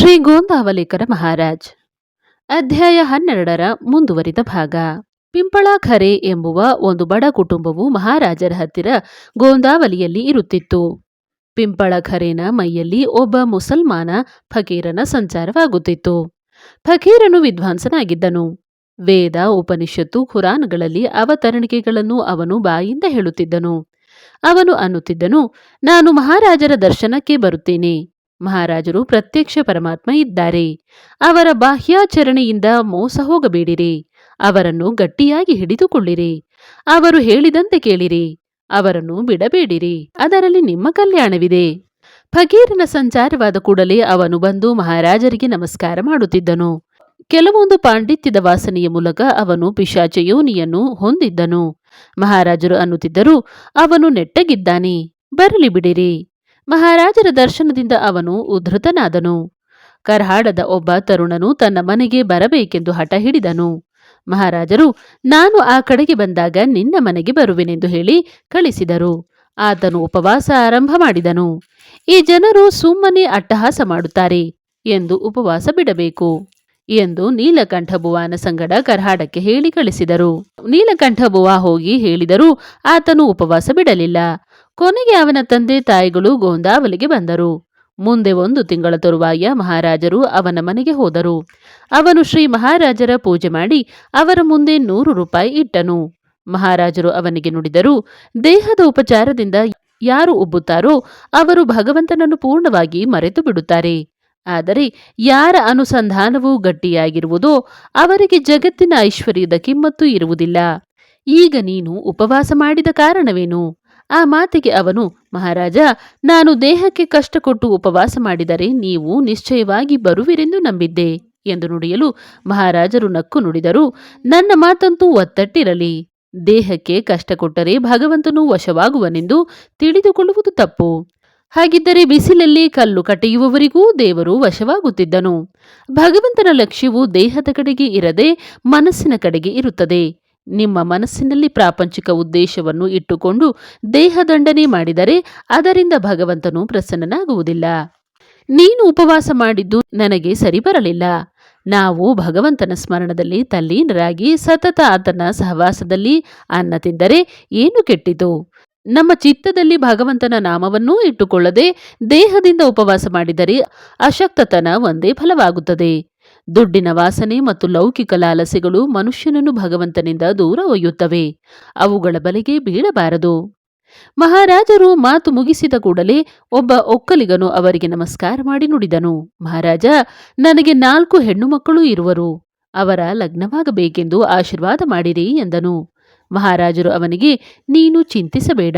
ಶ್ರೀ ಗೋಂದಾವಲೇಕರ ಮಹಾರಾಜ್. ಅಧ್ಯಾಯ ಹನ್ನೆರಡರ ಮುಂದುವರಿದ ಭಾಗ. ಪಿಂಪಳಖರೆ ಎಂಬುವ ಒಂದು ಬಡ ಕುಟುಂಬವು ಮಹಾರಾಜರ ಹತ್ತಿರ ಗೋಂದಾವಲಿಯಲ್ಲಿ ಇರುತ್ತಿತ್ತು. ಪಿಂಪಳಖರೆನ ಮೈಯಲ್ಲಿ ಒಬ್ಬ ಮುಸಲ್ಮಾನ ಫಕೀರನ ಸಂಚಾರವಾಗುತ್ತಿತ್ತು. ಫಕೀರನು ವಿದ್ವಾಂಸನಾಗಿದ್ದನು. ವೇದ, ಉಪನಿಷತ್ತು, ಖುರಾನ್ಗಳಲ್ಲಿ ಅವತರಣಿಕೆಗಳನ್ನು ಅವನು ಬಾಯಿಂದ ಹೇಳುತ್ತಿದ್ದನು. ಅವನು ಅನ್ನುತ್ತಿದ್ದನು, ನಾನು ಮಹಾರಾಜರ ದರ್ಶನಕ್ಕೆ ಬರುತ್ತೇನೆ. ಮಹಾರಾಜರು ಪ್ರತ್ಯಕ್ಷ ಪರಮಾತ್ಮ ಇದ್ದಾರೆ. ಅವರ ಬಾಹ್ಯಾಚರಣೆಯಿಂದ ಮೋಸ ಹೋಗಬೇಡಿರಿ. ಅವರನ್ನು ಗಟ್ಟಿಯಾಗಿ ಹಿಡಿದುಕೊಳ್ಳಿರಿ. ಅವರು ಹೇಳಿದಂತೆ ಕೇಳಿರಿ. ಅವರನ್ನು ಬಿಡಬೇಡಿರಿ. ಅದರಲ್ಲಿ ನಿಮ್ಮ ಕಲ್ಯಾಣವಿದೆ. ಫಗೀರನ ಸಂಚಾರವಾದ ಕೂಡಲೇ ಅವನು ಬಂದು ಮಹಾರಾಜರಿಗೆ ನಮಸ್ಕಾರ ಮಾಡುತ್ತಿದ್ದನು. ಕೆಲವೊಂದು ಪಾಂಡಿತ್ಯದ ವಾಸನೆಯ ಮೂಲಕ ಅವನು ಪಿಶಾಚ ಯೋನಿಯನ್ನು ಹೊಂದಿದ್ದನು. ಮಹಾರಾಜರು ಅನ್ನುತ್ತಿದ್ದರು ಅವನು ನೆಟ್ಟಗಿದ್ದಾನೆ. ಬರಲಿ ಬಿಡಿರಿ. ಮಹಾರಾಜರ ದರ್ಶನದಿಂದ ಅವನು ಉದ್ಧತನಾದನು ಕರ್ಹಾಡದ ಒಬ್ಬ ತರುಣನು ತನ್ನ ಮನೆಗೆ ಬರಬೇಕೆಂದು ಹಠ ಹಿಡಿದನು. ಮಹಾರಾಜರು, ನಾನು ಆ ಕಡೆಗೆ ಬಂದಾಗ ನಿನ್ನ ಮನೆಗೆ ಬರುವೆನೆಂದು ಹೇಳಿ ಕಳಿಸಿದರು. ಆತನು ಉಪವಾಸ ಆರಂಭ ಮಾಡಿದನು. ಈ ಜನರು ಸುಮ್ಮನೆ ಅಟ್ಟಹಾಸ ಮಾಡುತ್ತಾರೆ ಎಂದು ಉಪವಾಸ ಬಿಡಬೇಕು ಎಂದು ನೀಲಕಂಠ ಬುವಾನ ಸಂಗಡ ಕರ್ಹಾಡಕ್ಕೆ ಹೇಳಿ ಕಳಿಸಿದರು. ನೀಲಕಂಠ ಬುವಾ ಹೋಗಿ ಹೇಳಿದರೂ ಆತನು ಉಪವಾಸ ಬಿಡಲಿಲ್ಲ. ಕೊನೆಗೆ ಅವನ ತಂದೆ ತಾಯಿಗಳು ಗೋಂದಾವಲಿಗೆ ಬಂದರು. ಮುಂದೆ ಒಂದು ತಿಂಗಳ ತರುವಾಯ ಮಹಾರಾಜರು ಅವನ ಮನೆಗೆ ಹೋದರು. ಅವನು ಶ್ರೀ ಮಹಾರಾಜರ ಪೂಜೆ ಮಾಡಿ ಅವರ ಮುಂದೆ ನೂರು ರೂಪಾಯಿ ಇಟ್ಟನು. ಮಹಾರಾಜರು ಅವನಿಗೆ ನುಡಿದರು, ದೇಹದ ಉಪಚಾರದಿಂದ ಯಾರು ಉಬ್ಬುತ್ತಾರೋ ಅವರು ಭಗವಂತನನ್ನು ಪೂರ್ಣವಾಗಿ ಮರೆತು ಬಿಡುತ್ತಾರೆ. ಆದರೆ ಯಾರ ಅನುಸಂಧಾನವೂ ಗಟ್ಟಿಯಾಗಿರುವುದೋ ಅವರಿಗೆ ಜಗತ್ತಿನ ಐಶ್ವರ್ಯದ ಕಿಮ್ಮತ್ತು ಇರುವುದಿಲ್ಲ. ಈಗ ನೀನು ಉಪವಾಸ ಮಾಡಿದ ಕಾರಣವೇನು? ಆ ಮಾತಿಗೆ ಅವನು, ಮಹಾರಾಜ, ನಾನು ದೇಹಕ್ಕೆ ಕಷ್ಟ ಕೊಟ್ಟು ಉಪವಾಸ ಮಾಡಿದರೆ ನೀವು ನಿಶ್ಚಯವಾಗಿ ಬರುವಿರೆಂದು ನಂಬಿದ್ದೆ ಎಂದು ನುಡಿಯಲು ಮಹಾರಾಜರು ನಕ್ಕು ನುಡಿದರು. ನನ್ನ ಮಾತಂತೂ ಒತ್ತಟ್ಟಿರಲಿ. ದೇಹಕ್ಕೆ ಕಷ್ಟ ಕೊಟ್ಟರೆ ಭಗವಂತನು ವಶವಾಗುವನೆಂದು ತಿಳಿದುಕೊಳ್ಳುವುದು ತಪ್ಪು. ಹಾಗಿದ್ದರೆ ಬಿಸಿಲಲ್ಲಿ ಕಲ್ಲು ಕಟ್ಟೆಯುವವರಿಗೂ ದೇವರು ವಶವಾಗುತ್ತಿದ್ದನು. ಭಗವಂತನ ಲಕ್ಷ್ಯವು ದೇಹದ ಕಡೆಗೆ ಇರದೆ ಮನಸ್ಸಿನ ಕಡೆಗೆ ಇರುತ್ತದೆ. ನಿಮ್ಮ ಮನಸ್ಸಿನಲ್ಲಿ ಪ್ರಾಪಂಚಿಕ ಉದ್ದೇಶವನ್ನು ಇಟ್ಟುಕೊಂಡು ದೇಹದಂಡನೆ ಮಾಡಿದರೆ ಅದರಿಂದ ಭಗವಂತನು ಪ್ರಸನ್ನನಾಗುವುದಿಲ್ಲ. ನೀನು ಉಪವಾಸ ಮಾಡಿದ್ದು ನನಗೆ ಸರಿ ಬರಲಿಲ್ಲ ನಾವು ಭಗವಂತನ ಸ್ಮರಣದಲ್ಲಿ ತಲ್ಲೀನರಾಗಿ ಸತತ ಆತನ ಸಹವಾಸದಲ್ಲಿ ಅನ್ನ ತಿಂದರೆ ಏನು ಕೆಟ್ಟಿತು? ನಮ್ಮ ಚಿತ್ತದಲ್ಲಿ ಭಗವಂತನ ನಾಮವನ್ನೂ ಇಟ್ಟುಕೊಳ್ಳದೆ ದೇಹದಿಂದ ಉಪವಾಸ ಮಾಡಿದರೆ ಅಶಕ್ತತನ ಒಂದೇ ಫಲವಾಗುತ್ತದೆ. ದುಡ್ಡಿನ ವಾಸನೆ ಮತ್ತು ಲೌಕಿಕ ಲಾಲಸೆಗಳು ಮನುಷ್ಯನನ್ನು ಭಗವಂತನಿಂದ ದೂರ ಒಯ್ಯುತ್ತವೆ. ಅವುಗಳ ಬಲೆಗೆ ಬೀಳಬಾರದು. ಮಹಾರಾಜರು ಮಾತು ಮುಗಿಸಿದ ಕೂಡಲೇ ಒಬ್ಬ ಒಕ್ಕಲಿಗನು ಅವರಿಗೆ ನಮಸ್ಕಾರ ಮಾಡಿ ನುಡಿದನು. ಮಹಾರಾಜ, ನನಗೆ ನಾಲ್ಕು ಹೆಣ್ಣು ಮಕ್ಕಳು ಇರುವರು. ಅವರ ಲಗ್ನವಾಗಬೇಕೆಂದು ಆಶೀರ್ವಾದ ಮಾಡಿರಿ ಎಂದನು. ಮಹಾರಾಜರು ಅವನಿಗೆ, ನೀನು ಚಿಂತಿಸಬೇಡ.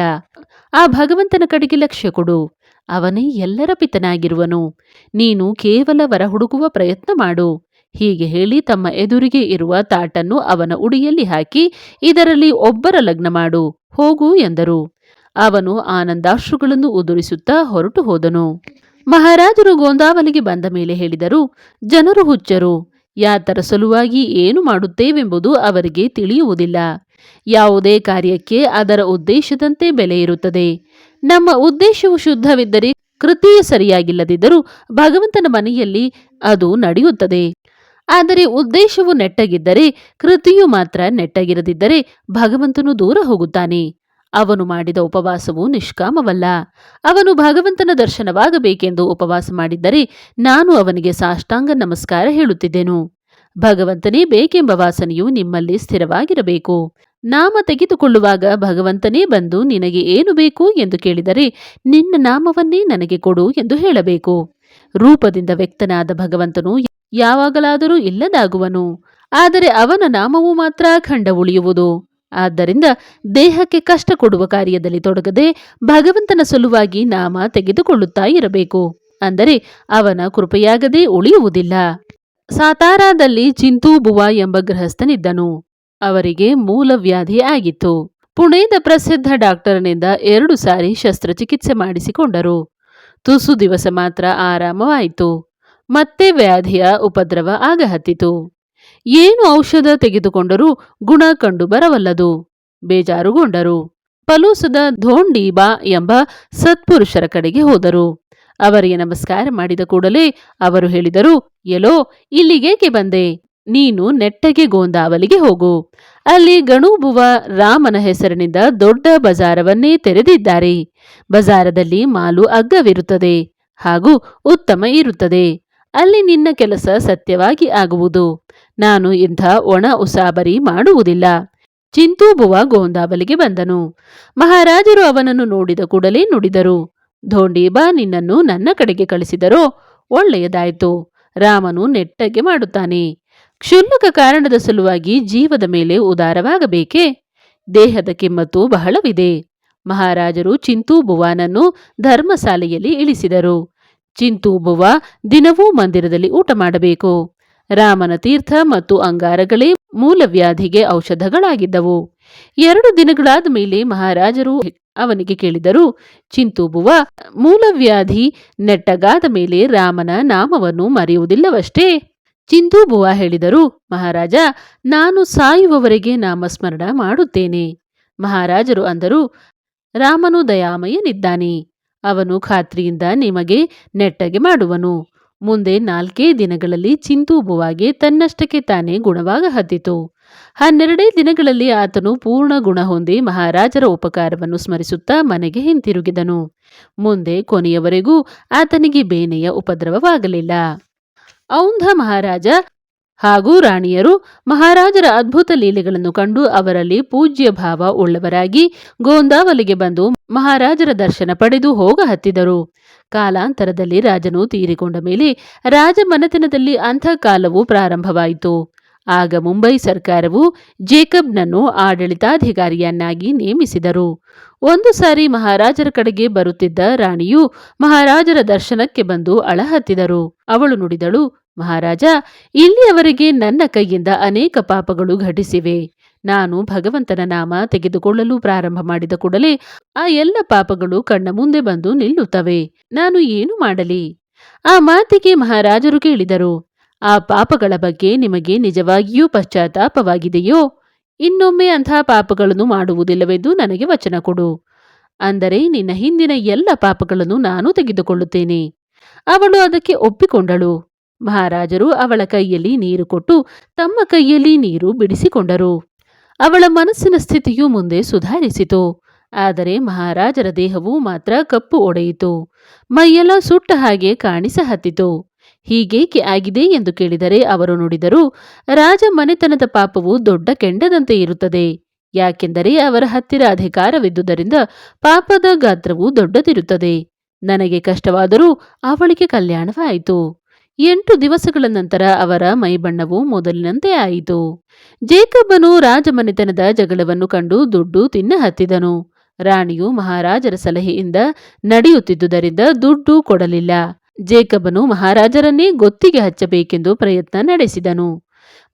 ಆ ಭಗವಂತನ ಕಡೆಗೆ ಲಕ್ಷ್ಯ ಕೊಡು. ಅವನೇ ಎಲ್ಲರ ಪಿತನಾಗಿರುವನು. ನೀನು ಕೇವಲ ವರ ಹುಡುಕುವ ಪ್ರಯತ್ನ ಮಾಡು. ಹೀಗೆ ಹೇಳಿ ತಮ್ಮ ಎದುರಿಗೆ ಇರುವ ತಾಟನ್ನು ಅವನ ಉಡಿಯಲ್ಲಿ ಹಾಕಿ ಇದರಲ್ಲಿ ಒಬ್ಬರ ಲಗ್ನ ಮಾಡು, ಹೋಗು ಎಂದರು. ಅವನು ಆನಂದಾಶ್ರುಗಳನ್ನು ಉದುರಿಸುತ್ತಾ ಹೊರಟು ಹೋದನು. ಮಹಾರಾಜರು ಗೋಂದಾವಲಿಗೆ ಬಂದ ಮೇಲೆ ಹೇಳಿದರು, ಜನರು ಹುಚ್ಚರು. ಯಾತರ ಸಲುವಾಗಿ ಏನು ಮಾಡುತ್ತೇವೆಂಬುದು ಅವರಿಗೆ ತಿಳಿಯುವುದಿಲ್ಲ. ಯಾವುದೇ ಕಾರ್ಯಕ್ಕೆ ಅದರ ಉದ್ದೇಶದಂತೆ ಬೆಲೆ ಇರುತ್ತದೆ. ನಮ್ಮ ಉದ್ದೇಶವು ಶುದ್ಧವಿದ್ದರೆ ಕೃತಿಯು ಸರಿಯಾಗಿಲ್ಲದಿದ್ದರೂ ಭಗವಂತನ ಮನೆಯಲ್ಲಿ ಅದು ನಡೆಯುತ್ತದೆ. ಆದರೆ ಉದ್ದೇಶವು ನೆಟ್ಟಗಿದ್ದರೆ, ಕೃತಿಯು ಮಾತ್ರ ನೆಟ್ಟಗಿರದಿದ್ದರೆ ಭಗವಂತನು ದೂರ ಹೋಗುತ್ತಾನೆ. ಅವನು ಮಾಡಿದ ಉಪವಾಸವು ನಿಷ್ಕಾಮವಲ್ಲ. ಅವನು ಭಗವಂತನ ದರ್ಶನವಾಗಬೇಕೆಂದು ಉಪವಾಸ ಮಾಡಿದ್ದರೆ ನಾನು ಅವನಿಗೆ ಸಾಷ್ಟಾಂಗ ನಮಸ್ಕಾರ ಹೇಳುತ್ತಿದ್ದೆನು. ಭಗವಂತನೇ ಬೇಕೆಂಬ ವಾಸನೆಯು ನಿಮ್ಮಲ್ಲಿ ಸ್ಥಿರವಾಗಿರಬೇಕು. ನಾಮ ತೆಗೆದುಕೊಳ್ಳುವಾಗ ಭಗವಂತನೇ ಬಂದು ನಿನಗೆ ಏನು ಬೇಕು ಎಂದು ಕೇಳಿದರೆ ನಿನ್ನ ನಾಮವನ್ನೇ ನನಗೆ ಕೊಡು ಎಂದು ಹೇಳಬೇಕು. ರೂಪದಿಂದ ವ್ಯಕ್ತನಾದ ಭಗವಂತನು ಯಾವಾಗಲಾದರೂ ಇಲ್ಲದಾಗುವನು, ಆದರೆ ಅವನ ನಾಮವು ಮಾತ್ರ ಖಂಡ ಉಳಿಯುವುದು. ಆದ್ದರಿಂದ ದೇಹಕ್ಕೆ ಕಷ್ಟ ಕೊಡುವ ಕಾರ್ಯದಲ್ಲಿ ತೊಡಗದೆ ಭಗವಂತನ ಸಲುವಾಗಿ ನಾಮ ತೆಗೆದುಕೊಳ್ಳುತ್ತಾ ಇರಬೇಕು, ಅಂದರೆ ಅವನ ಕೃಪೆಯಾಗದೆ ಉಳಿಯುವುದಿಲ್ಲ. ಸಾತಾರಾದಲ್ಲಿ ಚಿಂತೂಬುವ ಎಂಬ ಗೃಹಸ್ಥನಿದ್ದನು. ಅವರಿಗೆ ಮೂಲವ್ಯಾಧಿ ಆಗಿತ್ತು. ಪುಣೆದ ಪ್ರಸಿದ್ಧ ಡಾಕ್ಟರ್ನಿಂದ ಎರಡು ಸಾರಿ ಶಸ್ತ್ರಚಿಕಿತ್ಸೆ ಮಾಡಿಸಿಕೊಂಡರು. ತುಸು ದಿವಸ ಮಾತ್ರ ಆರಾಮವಾಯಿತು. ಮತ್ತೆ ವ್ಯಾಧಿಯ ಉಪದ್ರವ ಆಗಹತ್ತಿತು ಏನು ಔಷಧ ತೆಗೆದುಕೊಂಡರೂ ಗುಣ ಕಂಡು ಬರವಲ್ಲದು. ಬೇಜಾರುಗೊಂಡರು. ಪಲೂಸದ ಧೋಂಡೀಬಾ ಎಂಬ ಸತ್ಪುರುಷರ ಕಡೆಗೆ ಹೋದರು. ಅವರಿಗೆ ನಮಸ್ಕಾರ ಮಾಡಿದ ಕೂಡಲೇ ಅವರು ಹೇಳಿದರು ಎಲೋ ಇಲ್ಲಿಗೇಕೆ ಬಂದೆ? ನೀನು ನೆಟ್ಟಗೆ ಗೋಂದಾವಲಿಗೆ ಹೋಗು. ಅಲ್ಲಿ ಗಣೂಬುವ ರಾಮನ ಹೆಸರಿನಿಂದ ದೊಡ್ಡ ಬಜಾರವನ್ನೇ ತೆರೆದಿದ್ದಾರೆ. ಬಜಾರದಲ್ಲಿ ಮಾಲು ಅಗ್ಗವಿರುತ್ತದೆ, ಹಾಗೂ ಉತ್ತಮ ಇರುತ್ತದೆ. ಅಲ್ಲಿ ನಿನ್ನ ಕೆಲಸ ಸತ್ಯವಾಗಿ ಆಗುವುದು. ನಾನು ಇಂಥ ಒಣ ಉಸಾಬರಿ ಮಾಡುವುದಿಲ್ಲ. ಚಿಂತೂಬುವ ಗೋಂದಾವಲಿಗೆ ಬಂದನು. ಮಹಾರಾಜರು ಅವನನ್ನು ನೋಡಿದ ಕೂಡಲೇ ನುಡಿದರು. ಧೋಂಡೀಬಾ ನಿನ್ನನ್ನು ನನ್ನ ಕಡೆಗೆ ಕಳಿಸಿದರೋ ಒಳ್ಳೆಯದಾಯಿತು. ರಾಮನು ನೆಟ್ಟಗೆ ಮಾಡುತ್ತಾನೆ. ಕ್ಷುಲ್ಲಕ ಕಾರಣದ ಸಲುವಾಗಿ ಜೀವದ ಮೇಲೆ ಉದಾರವಾಗಬೇಕೇ? ದೇಹದ ಕಿಮ್ಮತ್ತು ಬಹಳವಿದೆ. ಮಹಾರಾಜರು ಚಿಂತೂಬುವಾನನ್ನು ಧರ್ಮಶಾಲೆಯಲ್ಲಿ ಇಳಿಸಿದರು. ಚಿಂತೂಬುವ ದಿನವೂ ಮಂದಿರದಲ್ಲಿ ಊಟ ಮಾಡಬೇಕು. ರಾಮನ ತೀರ್ಥ ಮತ್ತು ಅಂಗಾರಗಳೇ ಮೂಲವ್ಯಾಧಿಗೆ ಔಷಧಗಳಾಗಿದ್ದವು. ಎರಡು ದಿನಗಳಾದ ಮೇಲೆ ಮಹಾರಾಜರು ಅವನಿಗೆ ಕೇಳಿದರು ಚಿಂತೂಬುವ ಮೂಲವ್ಯಾಧಿ ನೆಟ್ಟಗಾದ ಮೇಲೆ ರಾಮನ ನಾಮವನ್ನು ಮರೆಯುವುದಿಲ್ಲವಷ್ಟೇ? ಚಿಂತೂಬುವ ಹೇಳಿದರು, ಮಹಾರಾಜ, ನಾನು ಸಾಯುವವರೆಗೆ ನಾಮಸ್ಮರಣ ಮಾಡುತ್ತೇನೆ. ಮಹಾರಾಜರು ಅಂದರು, ರಾಮನು ದಯಾಮಯನಿದ್ದಾನೆ. ಅವನು ಖಾತ್ರಿಯಿಂದ ನಿಮಗೆ ನೆಟ್ಟಗೆ ಮಾಡುವನು. ಮುಂದೆ ನಾಲ್ಕೇ ದಿನಗಳಲ್ಲಿ ಚಿಂತೂಬುವಾಗೆ ತನ್ನಷ್ಟಕ್ಕೆ ತಾನೇ ಗುಣವಾಗ ಹತ್ತಿತು ಹನ್ನೆರಡೇ ದಿನಗಳಲ್ಲಿ ಆತನು ಪೂರ್ಣ ಗುಣ ಹೊಂದಿ ಮಹಾರಾಜರ ಉಪಕಾರವನ್ನು ಸ್ಮರಿಸುತ್ತಾ ಮನೆಗೆ ಹಿಂತಿರುಗಿದನು. ಮುಂದೆ ಕೊನೆಯವರೆಗೂ ಆತನಿಗೆ ಬೇನೆಯ ಉಪದ್ರವವಾಗಲಿಲ್ಲ. ಔಂಧ ಮಹಾರಾಜ ಹಾಗೂ ರಾಣಿಯರು ಮಹಾರಾಜರ ಅದ್ಭುತ ಲೀಲೆಗಳನ್ನು ಕಂಡು ಅವರಲ್ಲಿ ಪೂಜ್ಯ ಭಾವ ಉಳ್ಳವರಾಗಿ ಗೋಂದಾವಲಿಗೆ ಬಂದು ಮಹಾರಾಜರ ದರ್ಶನ ಪಡೆದು ಹೋಗ ಹತ್ತಿದರು. ಕಾಲಾಂತರದಲ್ಲಿ ರಾಜನು ತೀರಿಕೊಂಡ ಮೇಲೆ ರಾಜಮನೆತನದಲ್ಲಿ ಅಂಥಕಾಲವು ಪ್ರಾರಂಭವಾಯಿತು. ಆಗ ಮುಂಬೈ ಸರ್ಕಾರವು ಜೇಕಬ್ನನ್ನು ಆಡಳಿತಾಧಿಕಾರಿಯನ್ನಾಗಿ ನೇಮಿಸಿದರು. ಒಂದು ಸಾರಿ ಮಹಾರಾಜರ ಕಡೆಗೆ ಬರುತ್ತಿದ್ದ ರಾಣಿಯು ಮಹಾರಾಜರ ದರ್ಶನಕ್ಕೆ ಬಂದು ಅಳಹತ್ತಿದರು. ಅವಳು ನುಡಿದಳು, ಮಹಾರಾಜ, ಇಲ್ಲಿಯವರೆಗೆ ನನ್ನ ಕೈಯಿಂದ ಅನೇಕ ಪಾಪಗಳು ಘಟಿಸಿವೆ. ನಾನು ಭಗವಂತನ ನಾಮ ತೆಗೆದುಕೊಳ್ಳಲು ಪ್ರಾರಂಭ ಮಾಡಿದ ಕೂಡಲೇ ಆ ಎಲ್ಲ ಪಾಪಗಳು ಕಣ್ಣ ಮುಂದೆ ಬಂದು ನಿಲ್ಲುತ್ತವೆ. ನಾನು ಏನು ಮಾಡಲಿ? ಆ ಮಾತಿಗೆ ಮಹಾರಾಜರು ಕೇಳಿದರು ಆ ಪಾಪಗಳ ಬಗ್ಗೆ ನಿಮಗೆ ನಿಜವಾಗಿಯೂ ಪಶ್ಚಾತ್ತಾಪವಾಗಿದೆಯೋ? ಇನ್ನೊಮ್ಮೆ ಅಂಥ ಪಾಪಗಳನ್ನು ಮಾಡುವುದಿಲ್ಲವೆಂದು ನನಗೆ ವಚನ ಕೊಡು. ಅಂದರೆ ನಿನ್ನ ಹಿಂದಿನ ಎಲ್ಲ ಪಾಪಗಳನ್ನು ನಾನು ತೆಗೆದುಕೊಳ್ಳುತ್ತೇನೆ. ಅವಳು ಅದಕ್ಕೆ ಒಪ್ಪಿಕೊಂಡಳು. ಮಹಾರಾಜರು ಅವಳ ಕೈಯಲ್ಲಿ ನೀರು ಕೊಟ್ಟು ತಮ್ಮ ಕೈಯಲ್ಲಿ ನೀರು ಬಿಡಿಸಿಕೊಂಡರು. ಅವಳ ಮನಸ್ಸಿನ ಸ್ಥಿತಿಯು ಮುಂದೆ ಸುಧಾರಿಸಿತು. ಆದರೆ ಮಹಾರಾಜರ ದೇಹವು ಮಾತ್ರ ಕಪ್ಪು ಒಡೆಯಿತು. ಮೈಯೆಲ್ಲ ಸುಟ್ಟ ಹಾಗೆ ಕಾಣಿಸ ಹತ್ತಿತು ಹೀಗೇಕೆ ಆಗಿದೆ ಎಂದು ಕೇಳಿದರೆ ಅವರು ನುಡಿದರು, ರಾಜ ಮನೆತನದ ಪಾಪವು ದೊಡ್ಡ ಕೆಂಡದಂತೆ ಇರುತ್ತದೆ. ಯಾಕೆಂದರೆ ಅವರ ಹತ್ತಿರ ಅಧಿಕಾರವಿದ್ದುದರಿಂದ ಪಾಪದ ಗಾತ್ರವು ದೊಡ್ಡದಿರುತ್ತದೆ. ನನಗೆ ಕಷ್ಟವಾದರೂ ಅವಳಿಗೆ ಕಲ್ಯಾಣವಾಯಿತು. ಎಂಟು ದಿವಸಗಳ ನಂತರ ಅವರ ಮೈಬಣ್ಣವು ಮೊದಲಿನಂತೆ ಆಯಿತು. ಜೇಕಬ್ಬನು ರಾಜಮನೆತನದ ಜಗಳವನ್ನು ಕಂಡು ದುಡ್ಡು ತಿನ್ನ ಹತ್ತಿದನು. ರಾಣಿಯು ಮಹಾರಾಜರ ಸಲಹೆಯಿಂದ ನಡೆಯುತ್ತಿದ್ದುದರಿಂದ ದುಡ್ಡು ಕೊಡಲಿಲ್ಲ. ಜೇಕಬನು ಮಹಾರಾಜರನ್ನೇ ಗೊತ್ತಿಗೆ ಹಚ್ಚಬೇಕೆಂದು ಪ್ರಯತ್ನ ನಡೆಸಿದನು.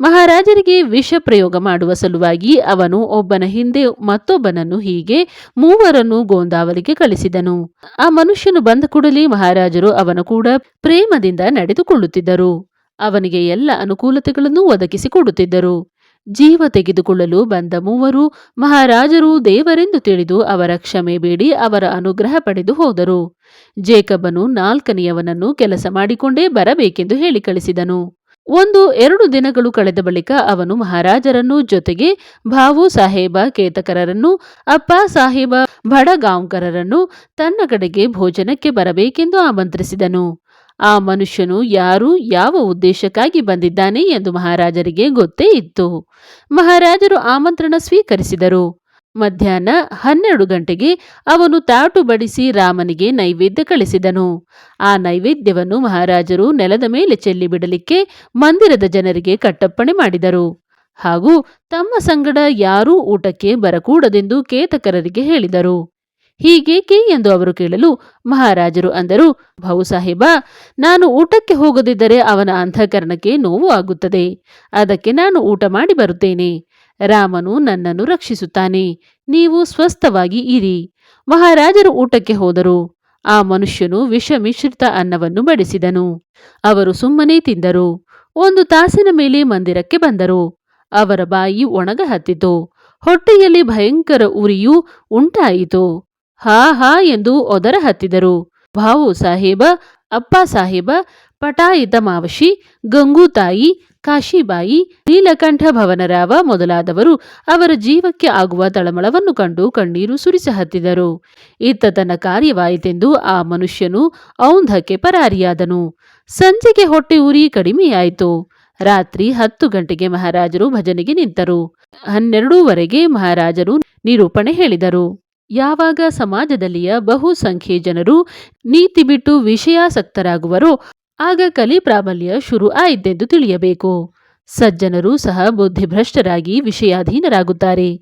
ಮಹಾರಾಜರಿಗೆ ವಿಷ ಪ್ರಯೋಗ ಮಾಡುವ ಸಲುವಾಗಿ ಅವನು ಒಬ್ಬನ ಹಿಂದೆ ಮತ್ತೊಬ್ಬನನ್ನು ಹೀಗೆ ಮೂವರನ್ನು ಗೋಂದಾವಲಿಗೆ ಕಳಿಸಿದನು. ಆ ಮನುಷ್ಯನು ಬಂದ ಕೂಡಲೇ ಮಹಾರಾಜರು ಅವನು ಕೂಡ ಪ್ರೇಮದಿಂದ ನಡೆದುಕೊಳ್ಳುತ್ತಿದ್ದರು. ಅವನಿಗೆ ಎಲ್ಲ ಅನುಕೂಲತೆಗಳನ್ನು ಒದಗಿಸಿಕೊಡುತ್ತಿದ್ದರು ಜೀವ ತೆಗೆದುಕೊಳ್ಳಲು ಬಂದ ಮೂವರು ಮಹಾರಾಜರು ದೇವರೆಂದು ತಿಳಿದು ಅವರ ಕ್ಷಮೆ ಬೇಡಿ ಅವರ ಅನುಗ್ರಹ ಪಡೆದು ಹೋದರು. ಜೇಕಬನು ನಾಲ್ಕನೆಯವನನ್ನು ಕೆಲಸ ಮಾಡಿಕೊಂಡೇ ಬರಬೇಕೆಂದು ಹೇಳಿ ಕಳಿಸಿದನು. ಒಂದು ಎರಡು ದಿನಗಳು ಕಳೆದ ಬಳಿಕ ಅವನು ಮಹಾರಾಜರನ್ನು ಜೊತೆಗೆ ಭಾವು ಸಾಹೇಬ ಕೇತಕರರನ್ನು, ಅಪ್ಪ ಸಾಹೇಬ ಬಡಗಾಂವ್ಕರರನ್ನು ತನ್ನ ಕಡೆಗೆ ಭೋಜನಕ್ಕೆ ಬರಬೇಕೆಂದು ಆಮಂತ್ರಿಸಿದನು. ಆ ಮನುಷ್ಯನು ಯಾರು ಯಾವ ಉದ್ದೇಶಕ್ಕಾಗಿ ಬಂದಿದ್ದಾನೆ ಎಂದು ಮಹಾರಾಜರಿಗೆ ಗೊತ್ತೇ ಇತ್ತು. ಮಹಾರಾಜರು ಆಮಂತ್ರಣ ಸ್ವೀಕರಿಸಿದರು. ಮಧ್ಯಾಹ್ನ ಹನ್ನೆರಡು ಗಂಟೆಗೆ ಅವನು ತಾಟು ಬಡಿಸಿ ರಾಮನಿಗೆ ನೈವೇದ್ಯ ಕಳಿಸಿದನು. ಆ ನೈವೇದ್ಯವನ್ನು ಮಹಾರಾಜರು ನೆಲದ ಮೇಲೆ ಚೆಲ್ಲಿಬಿಡಲಿಕ್ಕೆ ಮಂದಿರದ ಜನರಿಗೆ ಕಟ್ಟಪ್ಪಣೆ ಮಾಡಿದರು. ಹಾಗೂ ತಮ್ಮ ಸಂಗಡ ಯಾರೂ ಊಟಕ್ಕೆ ಬರಕೂಡದೆಂದು ಕೇತಕರರಿಗೆ ಹೇಳಿದರು. ಹೀಗೇಕೆ ಎಂದು ಅವರು ಕೇಳಲು ಮಹಾರಾಜರು ಅಂದರು ಸಾಹೇಬ, ನಾನು ಊಟಕ್ಕೆ ಹೋಗದಿದ್ದರೆ ಅವನ ಅಂತಃಕರಣಕ್ಕೆ ನೋವು ಆಗುತ್ತದೆ. ಅದಕ್ಕೆ ನಾನು ಊಟ ಮಾಡಿ ಬರುತ್ತೇನೆ. ರಾಮನು ನನ್ನನ್ನು ರಕ್ಷಿಸುತ್ತಾನೆ. ನೀವು ಸ್ವಸ್ಥವಾಗಿ ಇರಿ. ಮಹಾರಾಜರು ಊಟಕ್ಕೆ ಹೋದರು. ಆ ಮನುಷ್ಯನು ವಿಷ ಮಿಶ್ರಿತ ಅನ್ನವನ್ನು ಬಡಿಸಿದನು. ಅವರು ಸುಮ್ಮನೆ ತಿಂದರು. ಒಂದು ತಾಸಿನ ಮೇಲೆ ಮಂದಿರಕ್ಕೆ ಬಂದರು. ಅವರ ಬಾಯಿ ಒಣಗ ಹತ್ತಿತು ಹೊಟ್ಟೆಯಲ್ಲಿ ಭಯಂಕರ ಉರಿಯೂ ಉಂಟಾಯಿತು. ಹಾ ಹಾ ಎಂದು ಒದರ ಹತ್ತಿದರು. ಭಾವು ಸಾಹೇಬ, ಅಪ್ಪ ಸಾಹೇಬ, ಪಟಾಯಿತ ಮಾವಶಿ ಗಂಗೂತಾಯಿ ಕಾಶಿಬಾಯಿ, ನೀಲಕಂಠ ಭವನರಾವ ಮೊದಲಾದವರು ಅವರ ಜೀವಕ್ಕೆ ಆಗುವ ತಳಮಳವನ್ನು ಕಂಡು ಕಣ್ಣೀರು ಸುರಿಸಹತ್ತಿದರು ಇತ್ತ ತನ್ನ ಕಾರ್ಯವಾಯಿತೆಂದು ಆ ಮನುಷ್ಯನು ಔಂಧಕ್ಕೆ ಪರಾರಿಯಾದನು. ಸಂಜೆಗೆ ಹೊಟ್ಟೆ ಉರಿ ಕಡಿಮೆಯಾಯಿತು. ರಾತ್ರಿ ಹತ್ತು ಗಂಟೆಗೆ ಮಹಾರಾಜರು ಭಜನೆಗೆ ನಿಂತರು. ಹನ್ನೆರಡೂವರೆಗೆ ಮಹಾರಾಜರು ನಿರೂಪಣೆ ಹೇಳಿದರು. ಯಾವಾಗ ಸಮಾಜದಲ್ಲಿಯ ಬಹುಸಂಖ್ಯೆ ಜನರು ನೀತಿ ಬಿಟ್ಟು ವಿಷಯಾಸಕ್ತರಾಗುವರೋ, ಆಗ ಕಲಿ ಪ್ರಾಬಲ್ಯ ಶುರು ಆಯಿತೆಂದು ತಿಳಿಯಬೇಕು. ಸಜ್ಜನರು ಸಹ ಬುದ್ಧಿಭ್ರಷ್ಟರಾಗಿ ವಿಷಯಾಧೀನರಾಗುತ್ತಾರೆ.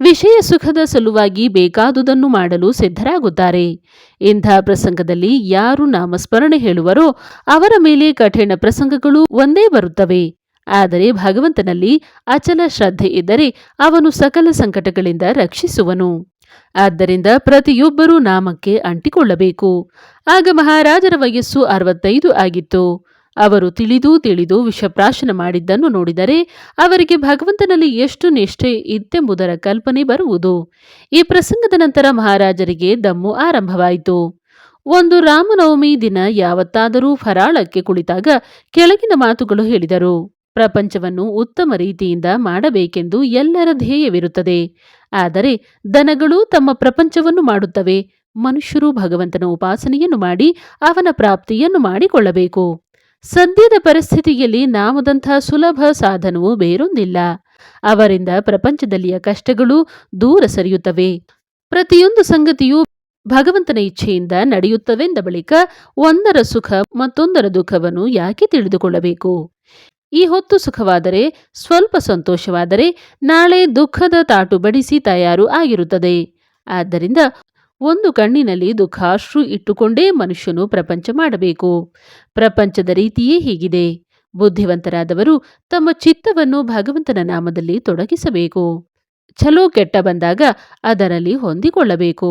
ವಿಷಯ ಸುಖದ ಸಲುವಾಗಿ ಬೇಕಾದುದನ್ನು ಮಾಡಲು ಸಿದ್ಧರಾಗುತ್ತಾರೆ. ಇಂಥ ಪ್ರಸಂಗದಲ್ಲಿ ಯಾರು ನಾಮಸ್ಮರಣೆ ಹೇಳುವರೋ, ಅವರ ಮೇಲೆ ಕಠಿಣ ಪ್ರಸಂಗಗಳು ಒಂದೇ ಬರುತ್ತವೆ. ಆದರೆ ಭಗವಂತನಲ್ಲಿ ಅಚಲ ಶ್ರದ್ಧೆ ಇದ್ದರೆ, ಅವನು ಸಕಲ ಸಂಕಟಗಳಿಂದ ರಕ್ಷಿಸುವನು. ಆದ್ದರಿಂದ ಪ್ರತಿಯೊಬ್ಬರೂ ನಾಮಕ್ಕೆ ಅಂಟಿಕೊಳ್ಳಬೇಕು. ಆಗ ಮಹಾರಾಜರ ವಯಸ್ಸು ಅರವತ್ತೈದು ಆಗಿತ್ತು. ಅವರು ತಿಳಿದು ತಿಳಿದು ವಿಷಪ್ರಾಶನ ಮಾಡಿದ್ದನ್ನು ನೋಡಿದರೆ ಅವರಿಗೆ ಭಗವಂತನಲ್ಲಿ ಎಷ್ಟು ನಿಷ್ಠೆ ಇತ್ತೆಂಬುದರ ಕಲ್ಪನೆ ಬರುವುದು. ಈ ಪ್ರಸಂಗದ ನಂತರ ಮಹಾರಾಜರಿಗೆ ದಮ್ಮು ಆರಂಭವಾಯಿತು. ಒಂದು ರಾಮನವಮಿ ದಿನ ಯಾವತ್ತಾದರೂ ಫರಾಳಕ್ಕೆ ಕುಳಿತಾಗ ಕೆಳಗಿನ ಮಾತುಗಳು ಹೇಳಿದರು. ಪ್ರಪಂಚವನ್ನು ಉತ್ತಮ ರೀತಿಯಿಂದ ಮಾಡಬೇಕೆಂದು ಎಲ್ಲರ ಧ್ಯೇಯವಿರುತ್ತದೆ. ಆದರೆ ದನಗಳು ತಮ್ಮ ಪ್ರಪಂಚವನ್ನು ಮಾಡುತ್ತವೆ. ಮನುಷ್ಯರು ಭಗವಂತನ ಉಪಾಸನೆಯನ್ನು ಮಾಡಿ ಅವನ ಪ್ರಾಪ್ತಿಯನ್ನು ಮಾಡಿಕೊಳ್ಳಬೇಕು. ಸದ್ಯದ ಪರಿಸ್ಥಿತಿಯಲ್ಲಿ ನಾಮದಂಥ ಸುಲಭ ಸಾಧನವು ಬೇರೊಂದಿಲ್ಲ. ಅವರಿಂದ ಪ್ರಪಂಚದಲ್ಲಿಯ ಕಷ್ಟಗಳು ದೂರ ಸರಿಯುತ್ತವೆ. ಪ್ರತಿಯೊಂದು ಸಂಗತಿಯು ಭಗವಂತನ ಇಚ್ಛೆಯಿಂದ ನಡೆಯುತ್ತವೆಂದ ಬಳಿಕ ಒಂದರ ಸುಖ ಮತ್ತೊಂದರ ದುಃಖವನ್ನು ಯಾಕೆ ತಿಳಿದುಕೊಳ್ಳಬೇಕು? ಈ ಹೊತ್ತು ಸುಖವಾದರೆ, ಸ್ವಲ್ಪ ಸಂತೋಷವಾದರೆ ನಾಳೆ ದುಃಖದ ತಾಟು ಬಡಿಸಿ ತಯಾರು ಆಗಿರುತ್ತದೆ. ಆದ್ದರಿಂದ ಒಂದು ಕಣ್ಣಿನಲ್ಲಿ ದುಃಖಾಶ್ರು ಇಟ್ಟುಕೊಂಡೇ ಮನುಷ್ಯನು ಪ್ರಪಂಚ ಮಾಡಬೇಕು. ಪ್ರಪಂಚದ ರೀತಿಯೇ ಹೀಗಿದೆ. ಬುದ್ಧಿವಂತರಾದವರು ತಮ್ಮ ಚಿತ್ತವನ್ನು ಭಗವಂತನ ನಾಮದಲ್ಲಿ ತೊಡಗಿಸಬೇಕು. ಛಲೋ ಕೆಟ್ಟ ಬಂದಾಗ ಅದರಲ್ಲಿ ಹೊಂದಿಕೊಳ್ಳಬೇಕು.